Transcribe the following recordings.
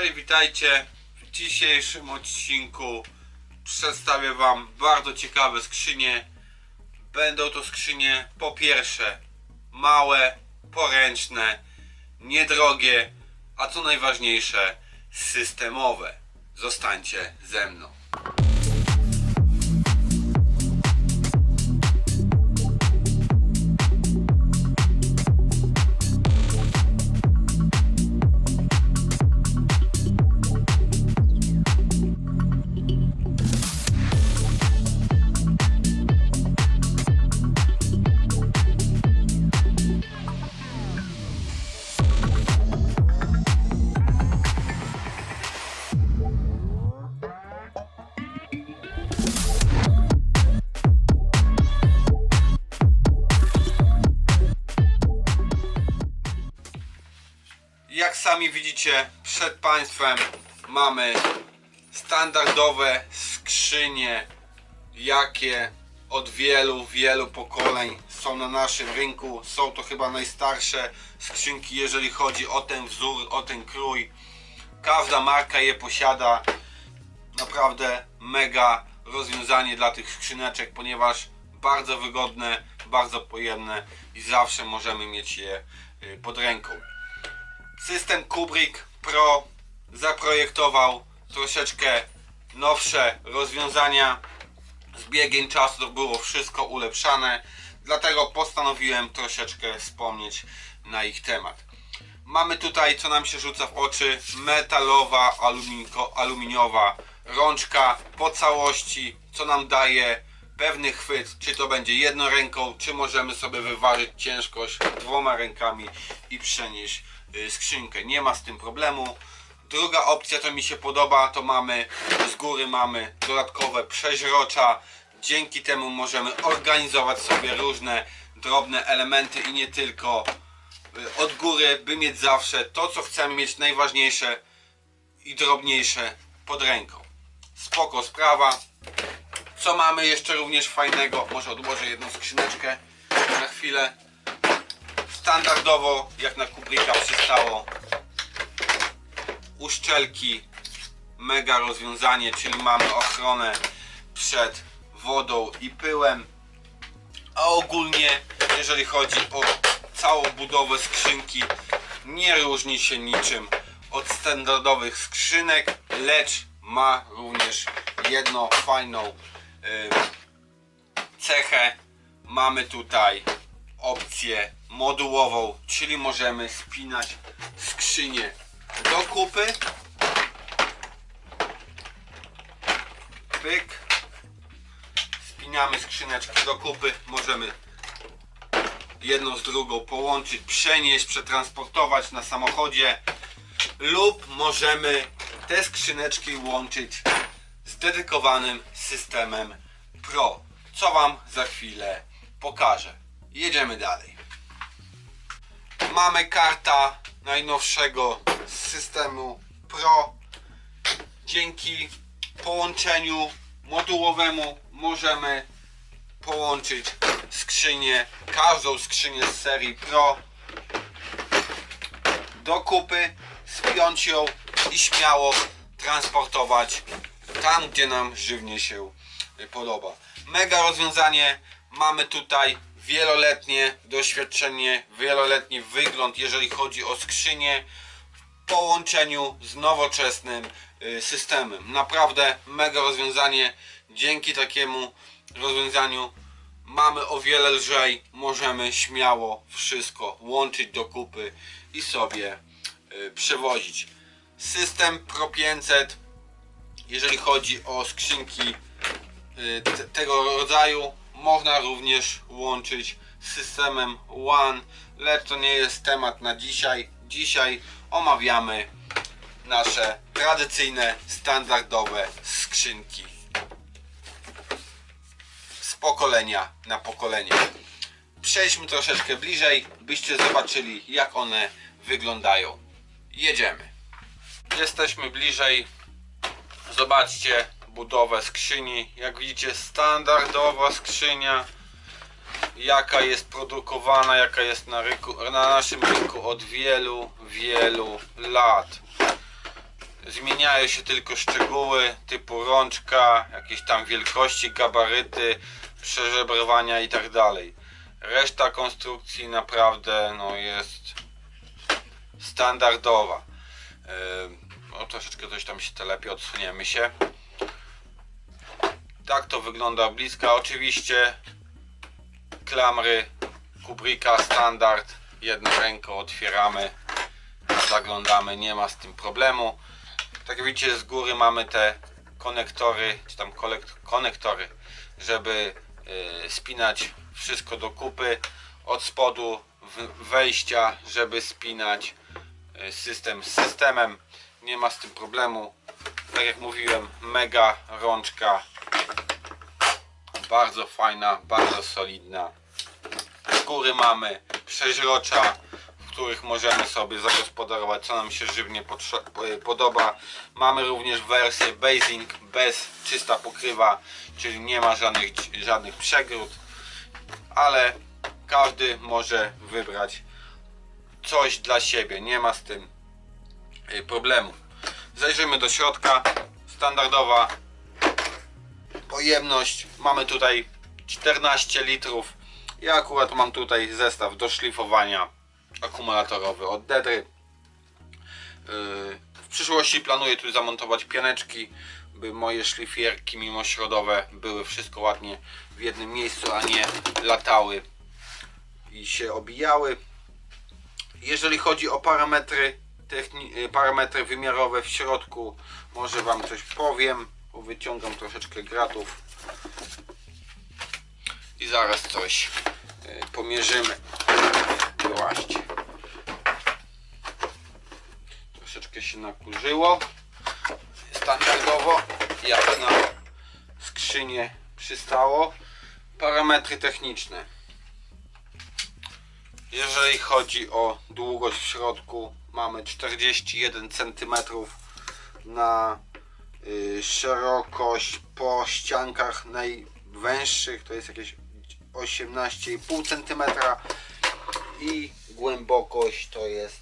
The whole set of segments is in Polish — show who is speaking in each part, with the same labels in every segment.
Speaker 1: Cześć, witajcie. W dzisiejszym odcinku przedstawię Wam bardzo ciekawe skrzynie. Będą to skrzynie po pierwsze małe, poręczne, niedrogie, a co najważniejsze systemowe. Zostańcie ze mną. Sami widzicie, przed Państwem mamy standardowe skrzynie, jakie od wielu, wielu pokoleń są na naszym rynku. Są to chyba najstarsze skrzynki, jeżeli chodzi o ten wzór, o ten krój. Każda marka je posiada. Naprawdę mega rozwiązanie dla tych skrzyneczek, ponieważ bardzo wygodne, bardzo pojemne i zawsze możemy mieć je y, pod ręką. System Kubrick Pro zaprojektował troszeczkę nowsze rozwiązania. Z biegiem czasu to było wszystko ulepszane, dlatego postanowiłem troszeczkę wspomnieć na ich temat. Mamy tutaj, co nam się rzuca w oczy, metalowa, aluminko, aluminiowa rączka po całości, co nam daje pewny chwyt, czy to będzie jedną ręką, czy możemy sobie wyważyć ciężkość dwoma rękami i przenieść skrzynkę. Nie ma z tym problemu. Druga opcja, to mi się podoba, to mamy z góry mamy dodatkowe przeźrocza. Dzięki temu możemy organizować sobie różne drobne elementy i nie tylko y, od góry, by mieć zawsze to, co chcemy mieć najważniejsze i drobniejsze pod ręką. Spoko sprawa. Co mamy jeszcze również fajnego? Może odłożę jedną skrzyneczkę na chwilę. Standardowo, jak na Kubricka przystało, uszczelki, mega rozwiązanie, czyli mamy ochronę przed wodą i pyłem. A ogólnie, jeżeli chodzi o całą budowę skrzynki, nie różni się niczym od standardowych skrzynek, lecz ma również jedną fajną y, cechę. Mamy tutaj opcję modułową, czyli możemy spinać skrzynię do kupy. Pyk. Spinamy skrzyneczkę do kupy. Możemy jedną z drugą połączyć, przenieść, przetransportować na samochodzie lub możemy te skrzyneczki łączyć z dedykowanym systemem Pro, co Wam za chwilę pokażę. Jedziemy dalej. Mamy karta najnowszego systemu Pro. Dzięki połączeniu modułowemu możemy połączyć skrzynię, każdą skrzynię z serii Pro do kupy, spiąć ją i śmiało transportować tam, gdzie nam żywnie się podoba. Mega rozwiązanie. Mamy tutaj wieloletnie doświadczenie, wieloletni wygląd, jeżeli chodzi o skrzynię w połączeniu z nowoczesnym y, systemem. Naprawdę mega rozwiązanie. Dzięki takiemu rozwiązaniu mamy o wiele lżej, możemy śmiało wszystko łączyć do kupy i sobie y, przewozić. System Pro 500, jeżeli chodzi o skrzynki y, te, tego rodzaju, można również łączyć z systemem One, lecz to nie jest temat na dzisiaj. Dzisiaj omawiamy nasze tradycyjne, standardowe skrzynki z pokolenia na pokolenie. Przejdźmy troszeczkę bliżej, byście zobaczyli jak one wyglądają. Jedziemy. Jesteśmy bliżej. Zobaczcie budowę skrzyni. Jak widzicie standardowa skrzynia jaka jest produkowana, jaka jest na, rynku, na naszym rynku od wielu, wielu lat. Zmieniają się tylko szczegóły typu rączka, jakieś tam wielkości, gabaryty, przeżebrowania i tak. Reszta konstrukcji naprawdę no, jest standardowa. Yy, No, troszeczkę coś tam się telepie, odsuniemy się. Tak to wygląda bliska. Oczywiście klamry Kubricka standard. Jedną ręką otwieramy, zaglądamy, nie ma z tym problemu. Tak jak widzicie z góry mamy te konektory, czy tam konektory, żeby y, spinać wszystko do kupy. Od spodu wejścia, żeby spinać y, system z systemem. Nie ma z tym problemu. Tak jak mówiłem, mega rączka. Bardzo fajna, bardzo solidna. Z góry mamy przeźrocza, w których możemy sobie zagospodarować co nam się żywnie e, podoba. Mamy również wersję Basic bez czysta pokrywa, czyli nie ma żadnych, żadnych przegród, ale każdy może wybrać coś dla siebie, nie ma z tym e, problemu. Zajrzymy do środka. Standardowa pojemność. Mamy tutaj 14 litrów. Ja akurat mam tutaj zestaw do szlifowania akumulatorowy od Dedry. Yy, W przyszłości planuję tu zamontować pianeczki, by moje szlifierki mimośrodowe były wszystko ładnie w jednym miejscu, a nie latały i się obijały. Jeżeli chodzi o parametry, parametry wymiarowe w środku, może Wam coś powiem. bo Wyciągam troszeczkę gratów i zaraz coś y, pomierzymy. Właśnie. Troszeczkę się nakurzyło. Standardowo, jak na skrzynię przystało. Parametry techniczne. Jeżeli chodzi o długość w środku, mamy 41 cm na y, szerokość po ściankach najwęższych to jest jakieś 18,5 cm i głębokość to jest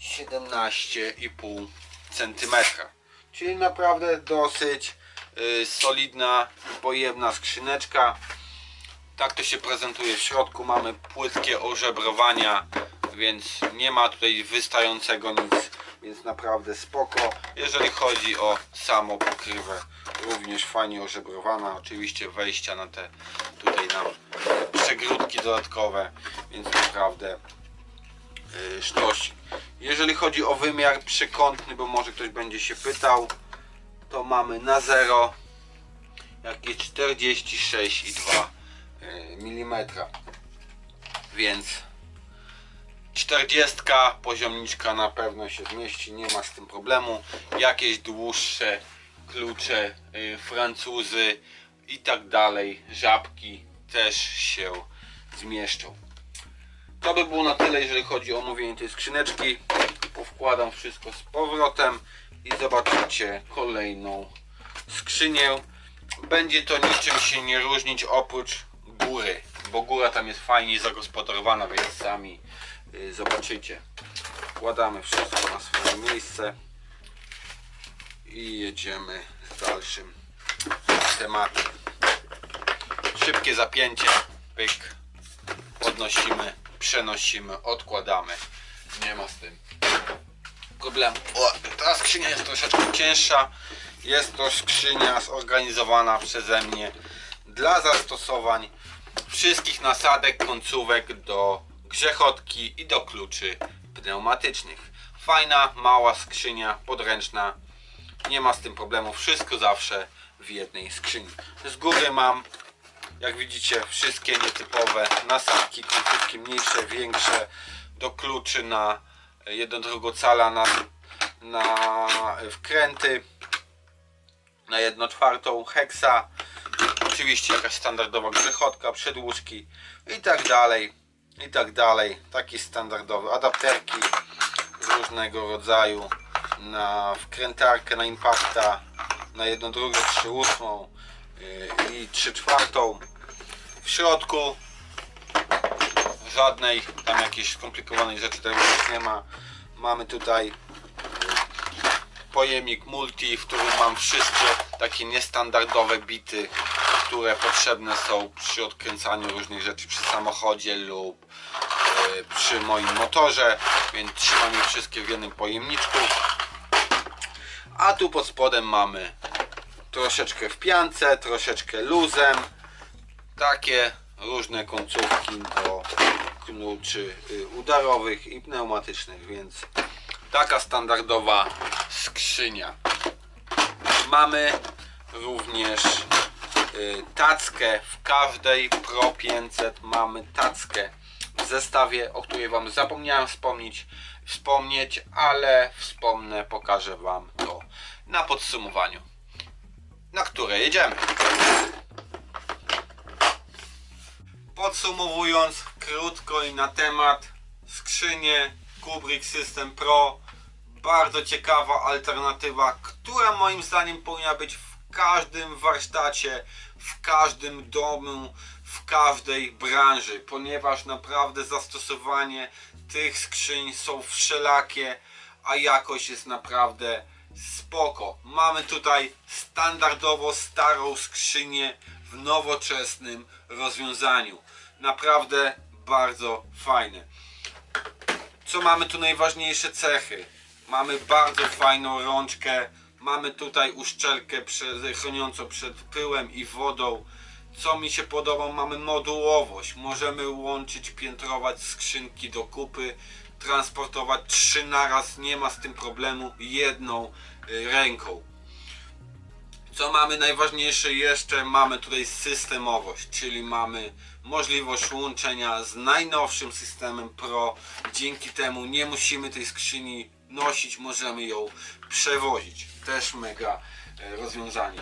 Speaker 1: 17,5 cm. Czyli naprawdę dosyć y, solidna, pojemna skrzyneczka. Tak to się prezentuje w środku. Mamy płytkie ożebrowania, więc nie ma tutaj wystającego nic, więc naprawdę spoko. Jeżeli chodzi o samą pokrywę, również fajnie ożebrowana. Oczywiście wejścia na te tutaj nam przegródki dodatkowe, więc naprawdę yy. Jeżeli chodzi o wymiar przekątny, bo może ktoś będzie się pytał, to mamy na 0 jakieś 46,2 mm. Więc 40 poziomniczka na pewno się zmieści, nie ma z tym problemu. Jakieś dłuższe klucze, y, Francuzy i tak dalej, żabki też się zmieszczą. To by było na tyle, jeżeli chodzi o omówienie tej skrzyneczki. Powkładam wszystko z powrotem i zobaczycie kolejną skrzynię. Będzie to niczym się nie różnić oprócz góry, bo góra tam jest fajnie zagospodarowana, więc sami zobaczycie. Wkładamy wszystko na swoje miejsce i jedziemy z dalszym tematem. Szybkie zapięcie, pyk, podnosimy, przenosimy, odkładamy. Nie ma z tym problemu. O, ta skrzynia jest troszeczkę cięższa. Jest to skrzynia zorganizowana przeze mnie dla zastosowań wszystkich nasadek, końcówek do grzechotki i do kluczy pneumatycznych. Fajna, mała skrzynia, podręczna. Nie ma z tym problemu. Wszystko zawsze w jednej skrzyni. Z góry mam jak widzicie wszystkie nietypowe nasadki, końcówki mniejsze, większe do kluczy na 1 cala na, na wkręty na 1 czwartą heksa oczywiście jakaś standardowa grzechotka, przedłużki i tak dalej i tak dalej. Taki standardowy adapterki różnego rodzaju na wkrętarkę, na impakta na 1 drugą, 3 ósmą yy, i 3 czwartą. W środku żadnej tam jakiejś skomplikowanej rzeczy tego nie ma. Mamy tutaj pojemnik multi, w którym mam wszystkie takie niestandardowe bity, które potrzebne są przy odkręcaniu różnych rzeczy przy samochodzie lub e, przy moim motorze, więc trzymam je wszystkie w jednym pojemniczku. A tu pod spodem mamy troszeczkę w piance, troszeczkę luzem, takie różne końcówki do kluczy y, udarowych i pneumatycznych, więc taka standardowa skrzynia. Mamy również y, tackę w każdej Pro 500 mamy tackę w zestawie, o której Wam zapomniałem wspomnieć, wspomnieć, ale wspomnę, pokażę Wam to na podsumowaniu, na które jedziemy. Podsumowując krótko i na temat skrzynie Kubrick System Pro. Bardzo ciekawa alternatywa, która moim zdaniem powinna być w każdym warsztacie, w każdym domu, w każdej branży, ponieważ naprawdę zastosowanie tych skrzyń są wszelakie, a jakość jest naprawdę spoko. Mamy tutaj standardowo starą skrzynię w nowoczesnym rozwiązaniu. Naprawdę bardzo fajne. Co mamy tu najważniejsze cechy? Mamy bardzo fajną rączkę, mamy tutaj uszczelkę prze- chroniącą przed pyłem i wodą. Co mi się podoba, mamy modułowość. Możemy łączyć, piętrować skrzynki do kupy, transportować trzy naraz, nie ma z tym problemu jedną y, ręką. Co mamy najważniejsze jeszcze? Mamy tutaj systemowość, czyli mamy możliwość łączenia z najnowszym systemem Pro. Dzięki temu nie musimy tej skrzyni nosić, możemy ją przewozić. Też mega e, rozwiązanie.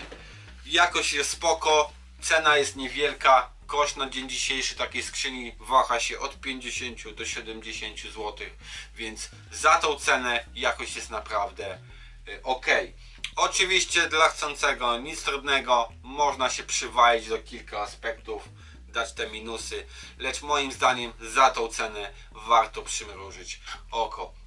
Speaker 1: Jakość jest spoko, cena jest niewielka. Koszt na dzień dzisiejszy takiej skrzyni waha się od 50 do 70 zł, więc za tą cenę jakość jest naprawdę ok. Oczywiście dla chcącego nic trudnego, można się przywalić do kilka aspektów, dać te minusy, lecz moim zdaniem za tą cenę warto przymrużyć oko.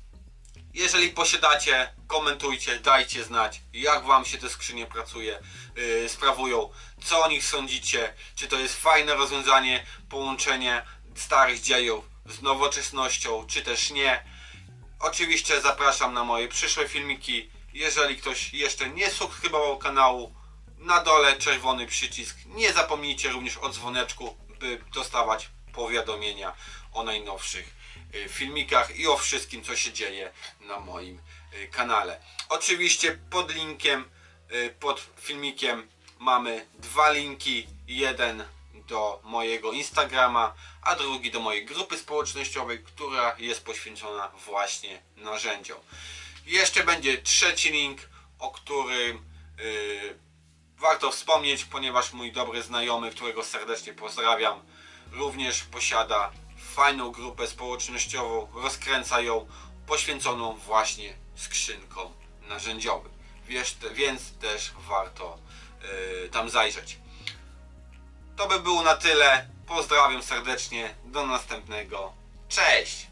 Speaker 1: Jeżeli posiadacie, komentujcie, dajcie znać, jak Wam się te skrzynie pracuje, yy, sprawują, co o nich sądzicie, czy to jest fajne rozwiązanie, połączenie starych dziejów z nowoczesnością, czy też nie. Oczywiście zapraszam na moje przyszłe filmiki. Jeżeli ktoś jeszcze nie subskrybował kanału, na dole czerwony przycisk. Nie zapomnijcie również o dzwoneczku, by dostawać powiadomienia o najnowszych filmikach i o wszystkim, co się dzieje na moim y, kanale. Oczywiście pod linkiem, y, pod filmikiem mamy dwa linki. Jeden do mojego Instagrama, a drugi do mojej grupy społecznościowej, która jest poświęcona właśnie narzędziom. Jeszcze będzie trzeci link, o którym yy, warto wspomnieć, ponieważ mój dobry znajomy, którego serdecznie pozdrawiam, również posiada fajną grupę społecznościową, rozkręca ją, poświęconą właśnie skrzynkom narzędziowym. Wiesz, więc też warto yy, tam zajrzeć. To by było na tyle. Pozdrawiam serdecznie. Do następnego. Cześć!